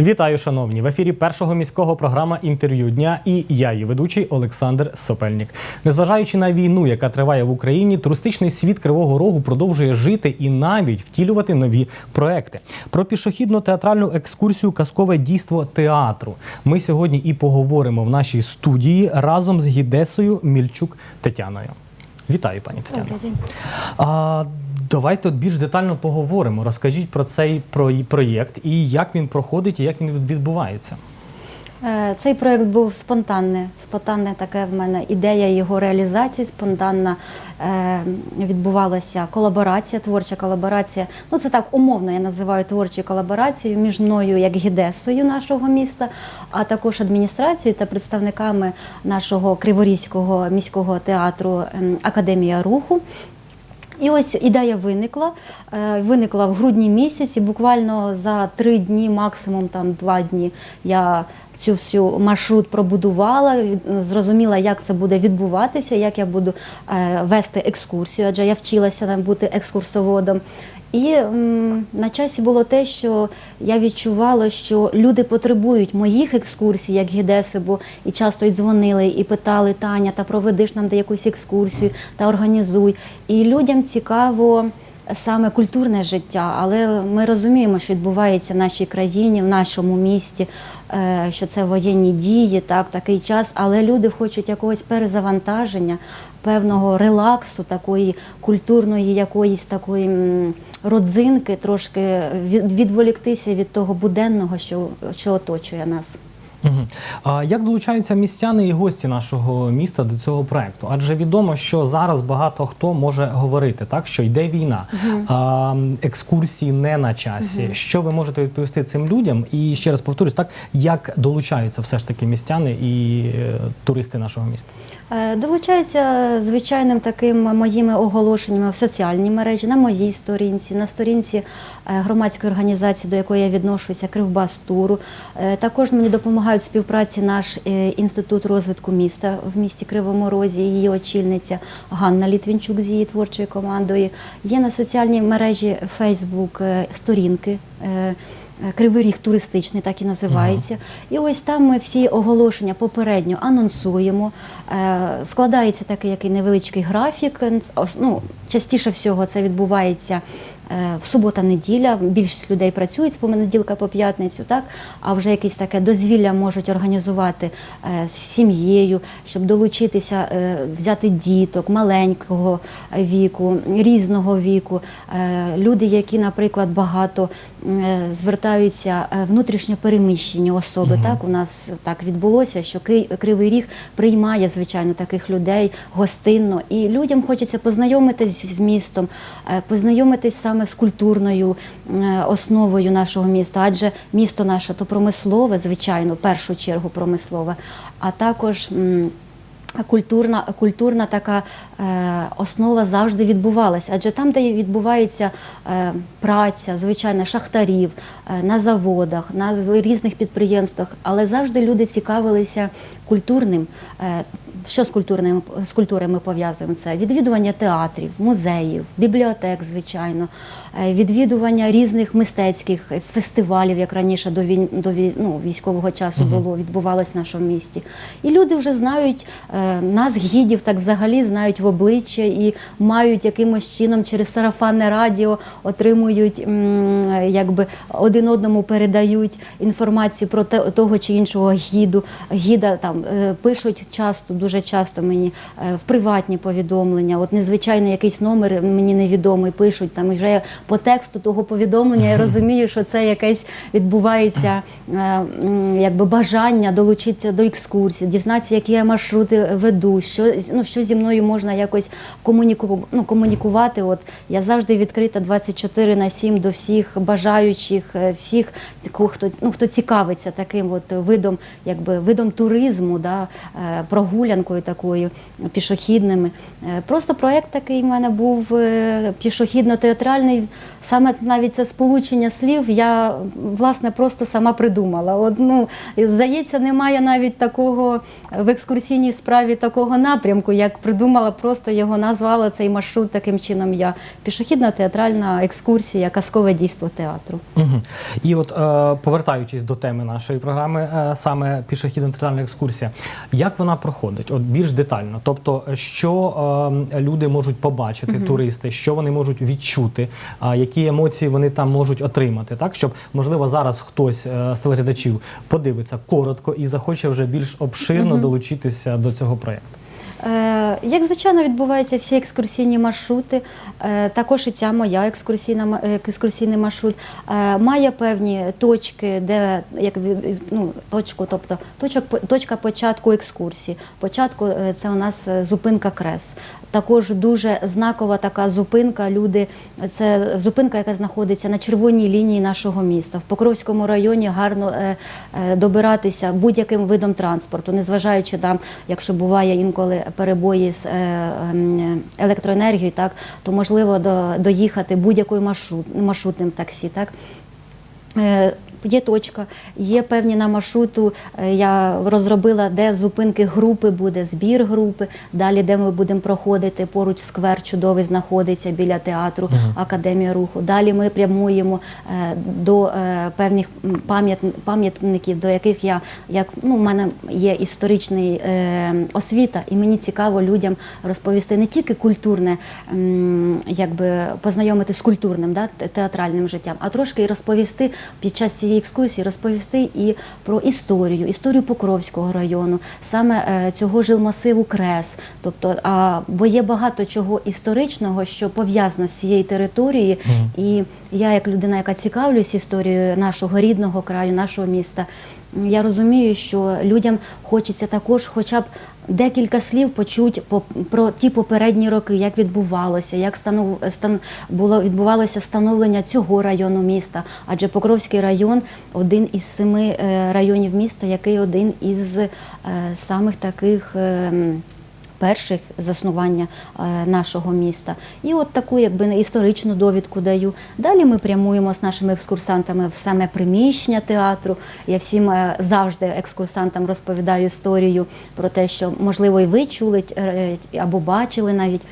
Вітаю, шановні! В ефірі першого міського програма інтерв'ю дня і я, її ведучий Олександр Сопельник. Незважаючи на війну, яка триває в Україні, туристичний світ Кривого Рогу продовжує жити і навіть втілювати нові проекти. Про пішохідно-театральну екскурсію Казкове дійство театру. Ми сьогодні і поговоримо в нашій студії разом з гідесою Мільчук Тетяною. Вітаю, пані Тетяно. Добрий день. Давайте от більш детально поговоримо. Розкажіть про цей про- проєкт і як він проходить, і як він відбувається. Е, Цей проект був спонтанне. Спонтанне таке в мене ідея його реалізації. Спонтанна е, відбувалася колаборація, творча колаборація. Ну це так умовно я називаю творчою колаборацією між мною як гідесою нашого міста, а також адміністрацією та представниками нашого Криворізького міського театру ем, Академія руху. І ось ідея виникла. Е, Виникла в грудні місяці. Буквально за три дні, максимум там два дні, я цю всю маршрут пробудувала, зрозуміла, як це буде відбуватися, як я буду е, вести екскурсію, адже я вчилася бути екскурсоводом. І м, на часі було те, що я відчувала, що люди потребують моїх екскурсій, як гідеси, бо і часто й дзвонили, і питали Таня, та проведиш нам де якусь екскурсію та організуй. І людям цікаво саме культурне життя, але ми розуміємо, що відбувається в нашій країні, в нашому місті, е, що це воєнні дії, так, такий час, але люди хочуть якогось перезавантаження, певного релаксу, такої культурної, якоїсь такої родзинки, трошки відволіктися від того буденного, що, що оточує нас. Угу. А як долучаються містяни і гості нашого міста до цього проекту? Адже відомо, що зараз багато хто може говорити, так що йде війна, а, екскурсії не на часі. Що ви можете відповісти цим людям? І ще раз повторюсь, так як долучаються все ж таки містяни і е, туристи нашого міста? Е, Долучаються звичайним таким моїми оголошеннями в соціальній мережі, на моїй сторінці, на сторінці е, громадської організації, до якої я відношуся, Кривбас Туру. Е, Також мені допомагають в співпраці наш е, інститут розвитку міста в місті Кривому Розі, її очільниця Ганна Літвінчук з її творчою командою. Є на соціальній мережі Фейсбук сторінки. е, Кривий ріг туристичний, так і називається. І ось там ми всі оголошення попередньо анонсуємо. Е, Складається такий який невеличкий графік. Ну, частіше всього це відбувається е, в субота-неділя. Більшість людей працюють з понеділка по п'ятницю, так а вже якесь таке дозвілля можуть організувати е, з сім'єю, щоб долучитися, е, взяти діток маленького віку, різного віку. Е, Люди, які, наприклад, багато е, звертаються е, внутрішньо переміщені особи. Так у нас так відбулося, що Кривий Ріг приймає звичайно таких людей гостинно, і людям хочеться познайомитись з містом, е, познайомитись саме з культурною е, основою нашого міста, адже місто наше то промислове, звичайно, в першу чергу промислове, а також. Культурна, культурна така е, основа завжди відбувалася, адже там, де відбувається е, праця, звичайно, шахтарів е, на заводах, на різних підприємствах, але завжди люди цікавилися культурним. Е, що з культурним з культурою ми пов'язуємо? Це відвідування театрів, музеїв, бібліотек, звичайно, е, відвідування різних мистецьких фестивалів, як раніше до війн до вій- ну, військового часу було відбувалось в нашому місті. І люди вже знають е, нас, гідів, так взагалі знають в обличчя і мають якимось чином через сарафанне радіо отримують, якби один одному передають інформацію про того чи іншого гіду. Гіда там е, пишуть часто, дуже часто мені е, в приватні повідомлення. От незвичайний якийсь номер мені невідомий пишуть. Там вже по тексту того повідомлення я розумію, що це якесь відбувається е, якби бажання долучитися до екскурсії, дізнатися, які я маршрути веду, що ну що зі мною можна якось комуніку, ну, комунікувати. От я завжди відкрита 24 на 7 до всіх бажаючих, е, всіх хто ну хто цікавиться таким от видом, якби видом туризму, да, е, прогулянкою такою пішохідними. Е, Просто проєкт такий в мене був е, пішохідно-театральний. Саме навіть це сполучення слів я власне просто сама придумала. От, ну, здається, немає навіть такого в екскурсійній справі такого напрямку, як придумала, просто його назвала цей маршрут таким чином. Я пішохідно-театральна екскурсія, казкове дійство театру. Угу. І от е, повертаючись до теми нашої програми, е, саме пішохідна театральна екскурсія, як вона проходить? От більш детально. Тобто, що е, люди можуть побачити, туристи, що вони можуть відчути, е, які емоції вони там можуть отримати, так щоб можливо зараз хтось е, з телеглядачів подивиться коротко і захоче вже більш обширно долучитися до цього проєкту. Е, Як звичайно відбуваються всі екскурсійні маршрути, е, також і ця моя екскурсійна е, екскурсійний маршрут має певні точки, де як ну, точку, тобто точок точка початку екскурсії. Початку це у нас зупинка Крес. Також дуже знакова така зупинка. Люди це зупинка, яка знаходиться на червоній лінії нашого міста. В Покровському районі гарно добиратися будь-яким видом транспорту, незважаючи там, якщо буває інколи перебої з е, ем, електроенергією, так то можливо до, доїхати будь-якою маршрут, маршрутним таксі. Так. Є точка, є певні на маршруту. е, Я розробила, де зупинки групи буде, збір групи. Далі, де ми будемо проходити, поруч сквер чудовий знаходиться біля театру Академія руху. Далі ми прямуємо е, до е, певних пам'ят- пам'ятників, до яких я як ну, в мене є історичний е, освіта, і мені цікаво людям розповісти не тільки культурне, якби познайомити з культурним да, театральним життям, а трошки і розповісти під час цієї екскурсії, розповісти і про історію, історію Покровського району, саме е, цього жилмасиву Крес. Тобто, а, бо є багато чого історичного, що пов'язано з цією територією. І я, як людина, яка цікавлюсь історією нашого рідного краю, нашого міста, я розумію, що людям хочеться також, хоча б декілька слів почути по, про ті попередні роки, як відбувалося, як станов, стан, було відбувалося становлення цього району міста. Адже Покровський район один із семи е, районів міста, який один із е, самих таких. Перших заснування е, нашого міста. І от таку якби історичну довідку даю. Далі ми прямуємо з нашими екскурсантами в саме приміщення театру. Я всім е, завжди екскурсантам розповідаю історію про те, що можливо і ви чули е, або бачили навіть.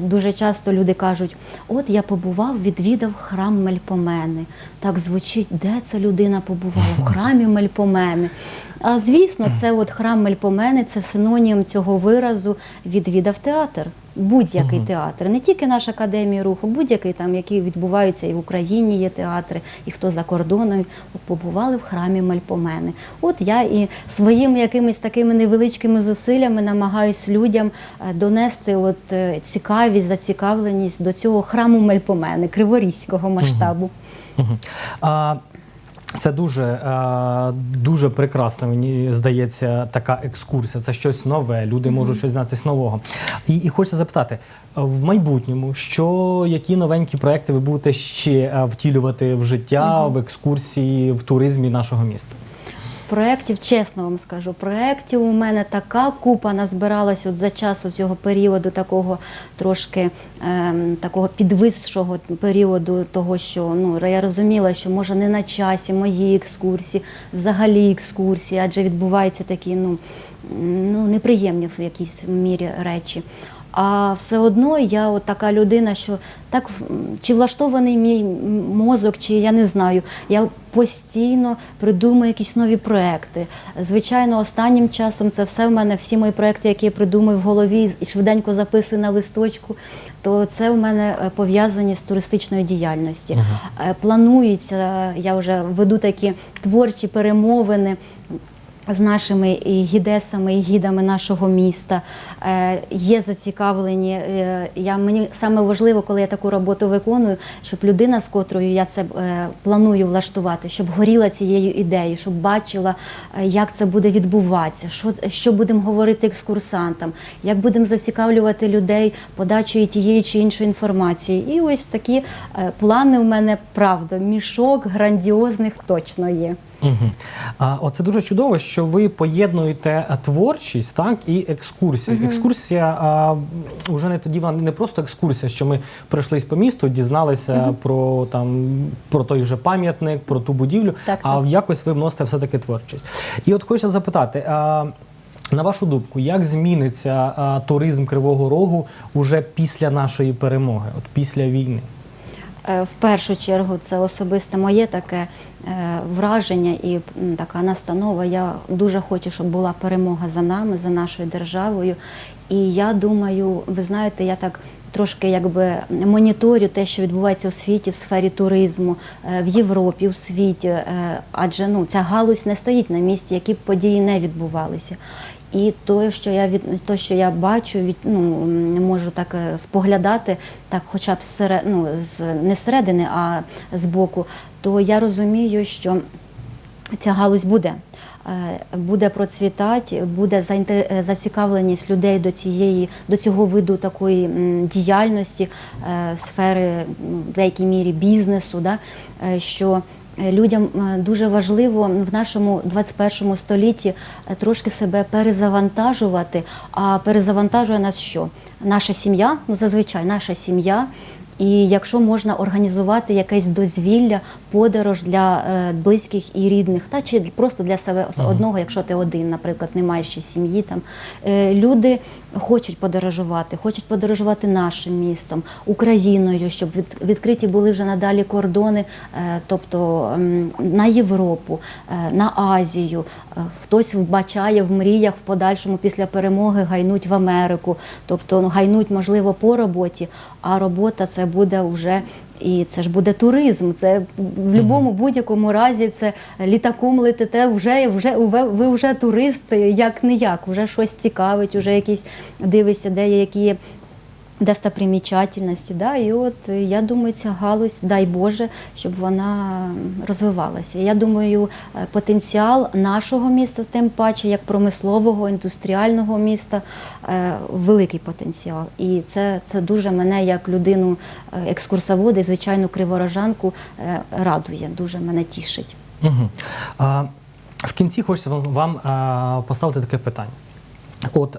Дуже часто люди кажуть: от я побував, відвідав храм Мельпомени. Так звучить, де ця людина побувала? В храмі Мельпомени. А звісно, це от храм Мельпомени, це синонім цього виразу відвідав театр. Будь-який театр, не тільки наш академія руху, будь-який там, які відбуваються і в Україні є театри, і хто за кордоном, от побували в храмі Мельпомени. От я і своїми якимись такими невеличкими зусиллями намагаюсь людям е, донести от е, цікавість, зацікавленість до цього храму Мельпомени, криворізького масштабу. Мгм. А, це дуже, е, дуже прекрасна, мені здається, така екскурсія. Це щось нове. Люди можуть щось знати з нового. І, і хочеться запитати в майбутньому, що які новенькі проекти ви будете ще е, втілювати в життя, в екскурсії, в туризмі нашого міста? Проєктів, чесно вам скажу, проєктів у мене така купа назбиралась от за часу цього періоду, такого трошки ем, такого підвисшого періоду, того, що ну я розуміла, що може не на часі мої екскурсії, взагалі екскурсії, адже відбуваються такі ну, ну неприємні в якійсь мірі речі. А все одно я от така людина, що так чи влаштований мій мозок, чи я не знаю. Я постійно придумую якісь нові проекти. Звичайно, останнім часом це все в мене, всі мої проекти, які я придумую в голові і швиденько записую на листочку, то це у мене е, пов'язані з туристичною діяльністю. Е, Планується, я вже веду такі творчі перемовини з нашими гідесами і гідами нашого міста. Е, є зацікавлені. Е, я, мені саме важливо, коли я таку роботу виконую, щоб людина, з котрою я це е, планую влаштувати, щоб горіла цією ідеєю, щоб бачила, як це буде відбуватися, що, що будемо говорити екскурсантам, як будемо зацікавлювати людей подачею тієї чи іншої інформації. І ось такі плани у мене правда. Мішок грандіозних точно є. Угу. А, оце дуже чудово, що ви поєднуєте творчість, так і екскурсію. Екскурсія а, вже не тоді вона не просто екскурсія, що ми пройшлись по місту, дізналися про там про той же пам'ятник, про ту будівлю. Так, а так. якось ви вносите все таки творчість. І от хочеться запитати. А, на вашу думку, як зміниться а, туризм Кривого Рогу уже після нашої перемоги, от після війни? Е, В першу чергу це особисте моє таке е, враження і така настанова. Я дуже хочу, щоб була перемога за нами, за нашою державою. І я думаю, ви знаєте, я так трошки якби моніторю те, що відбувається у світі в сфері туризму, е, в Європі, у світі. Адже ну ця галузь не стоїть на місці, які б події не відбувалися. І то, що я від то, що я бачу, від ну м, можу так е, споглядати, так, хоча б зсере- ну, з не зсередини, а з боку, то я розумію, що ця галузь буде. Е, Буде процвітати, буде е, зацікавленість людей до цієї до цього виду такої діяльності сфери в деякій мірі бізнесу, да, що людям е, дуже важливо в нашому 21 столітті е, трошки себе перезавантажувати. А перезавантажує нас що? Наша сім'я, ну зазвичай наша сім'я. І якщо можна організувати якесь дозвілля, подорож для е, близьких і рідних, та чи просто для себе одного, якщо ти один, наприклад, не маєш ще сім'ї, там. Е, люди хочуть подорожувати, хочуть подорожувати нашим містом, Україною, щоб від, відкриті були вже надалі кордони, е, тобто на Європу, на Азію. Хтось вбачає в мріях в подальшому після перемоги гайнуть в Америку, тобто ну, гайнуть можливо по роботі, а робота це буде вже. І це ж буде туризм. Це в будь-якому будь-якому разі це літаком летите, вже, вже ви вже турист, як не як, вже щось цікавить, вже якісь дивишся, де є які є достопримічательності. Да? І от е, я думаю, ця галузь, дай Боже, щоб вона розвивалася. Я думаю, е, потенціал нашого міста, тим паче, як промислового, індустріального міста, е, великий потенціал. І це, це дуже мене як людину е, екскурсовода, і, звичайно, криворожанку е, радує, дуже мене тішить. Угу. А, в кінці хочеться вам, поставити таке питання. От е,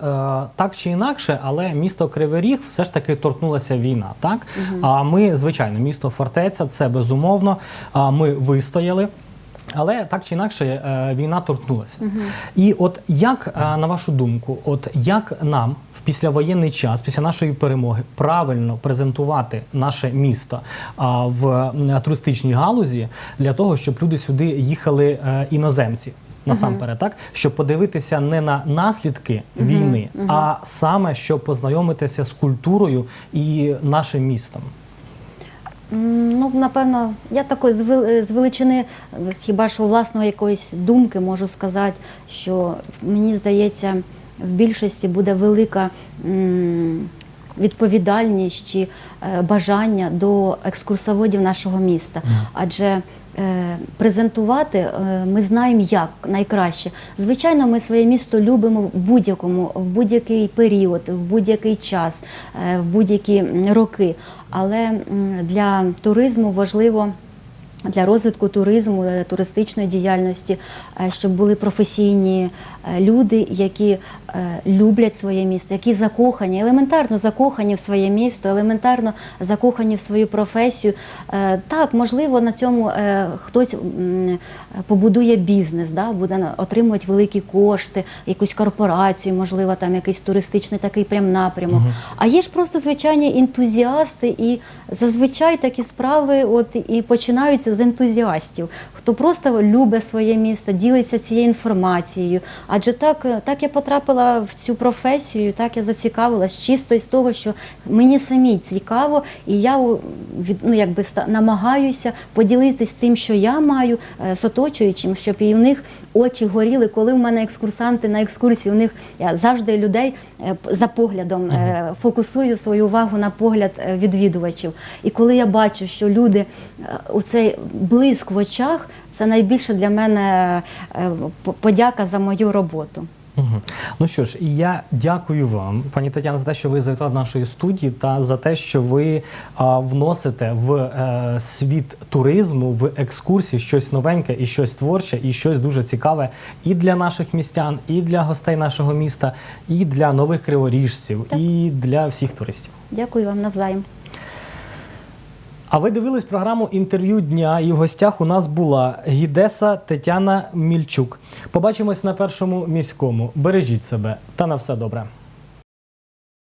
так чи інакше, але місто Кривий Ріг все ж таки торкнулася війна. Так а ми, звичайно, місто фортеця, це безумовно. А ми вистояли. Але так чи інакше е, війна торкнулася. І от як, е, на вашу думку, от як нам в післявоєнний час, після нашої перемоги, правильно презентувати наше місто в туристичній галузі для того, щоб люди сюди їхали е, іноземці? Насамперед, так щоб подивитися не на наслідки війни, а саме щоб познайомитися з культурою і нашим містом. Ну, напевно, я такої з величини хіба що власної якоїсь думки можу сказати, що мені здається, в більшості буде велика відповідальність чи е, бажання до екскурсоводів нашого міста. Адже презентувати е, ми знаємо як найкраще. Звичайно, ми своє місто любимо в будь-якому, в будь-який період, в будь-який час, е, в будь-які роки. Але для туризму важливо. Для розвитку туризму, е, туристичної діяльності, е, щоб були професійні е, люди, які люблять своє місто, які закохані, елементарно закохані в своє місто, елементарно закохані в свою професію. Так, можливо, на цьому хтось побудує бізнес, да, буде отримувати великі кошти, якусь корпорацію, можливо, там якийсь туристичний такий прям напрямок. А є ж просто звичайні ентузіасти, і зазвичай такі справи от і починаються з ентузіастів, хто просто любить своє місто, ділиться цією інформацією. Адже так, е, так я потрапила в цю професію, так я зацікавилась чисто із того, що мені самій цікаво, і я ну, якби намагаюся поділитись тим, що я маю е, з оточуючим, щоб і в них очі горіли, коли в мене екскурсанти на екскурсії. У них я завжди людей е, за поглядом е, фокусую свою увагу на погляд е, відвідувачів. І коли я бачу, що люди е, у цей блиск в очах, це найбільше для мене е, подяка за мою роботу. Ну що ж, і я дякую вам, пані Тетяна, за те, що ви завітали до нашої студії та за те, що ви а, вносите в е, світ туризму, в екскурсії щось новеньке і щось творче, і щось дуже цікаве і для наших містян, і для гостей нашого міста, і для нових криворіжців, Так. і для всіх туристів. Дякую вам навзаєм. А ви дивились програму інтерв'ю дня, і в гостях у нас була гідеса Тетяна Мільчук. Побачимось на першому міському. Бережіть себе та на все добре.